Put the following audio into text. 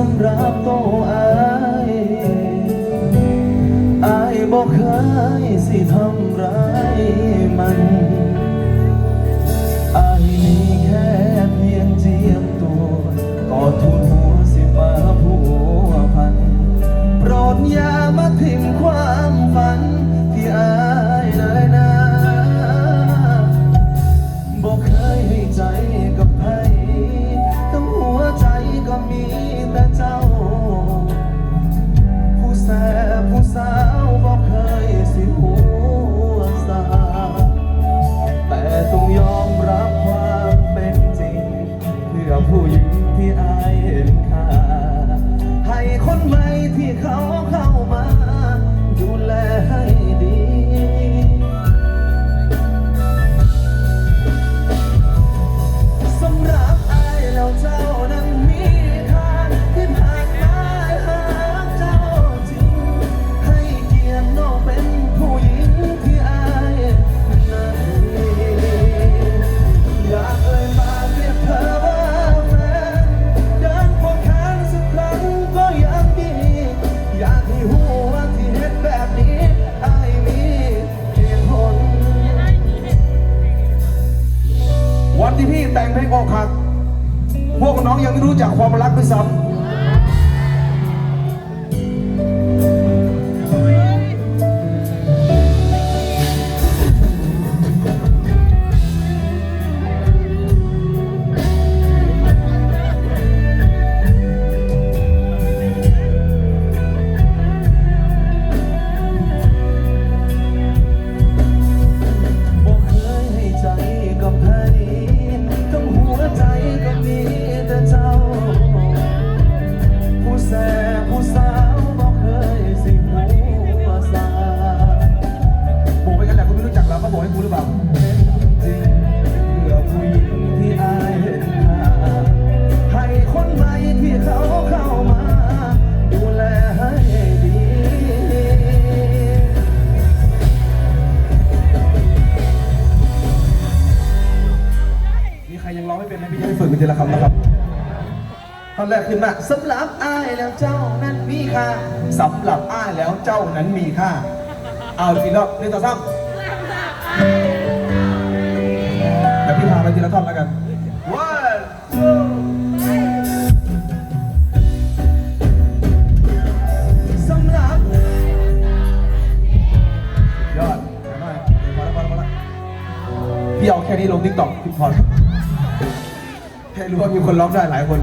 สำหรับตัวอายอายบอกเคยสิทำร้ายมันอายมีแค่เพียงเจียมตัวก็ทุน กับผู้หญิงที่อายเห็นค่าให้คนใหม่ที่เขาเข้ามา ดูแลให้ รู้จักความรักด้วยซ้ำ ละคำนะครับท่อนแรกขึ้นมาสำหรับอ้ายแล้วเจ้านั้นมีค่าสำหรับอ้ายแล้วเจ้านั้นมีค่า เอาอีกรอบหนึ่งต่อสามเดี๋ยวพี่พาไปทีละท่อนแล้วกัน One, two, สำหรับยอดหน่อยพอแล้วพอแล้วพอแล้วพี่เอาแค่นี้ลงทิกตอกพี่พอแล้ว แค่รู้ว่ามีคนร้องได้หลายคน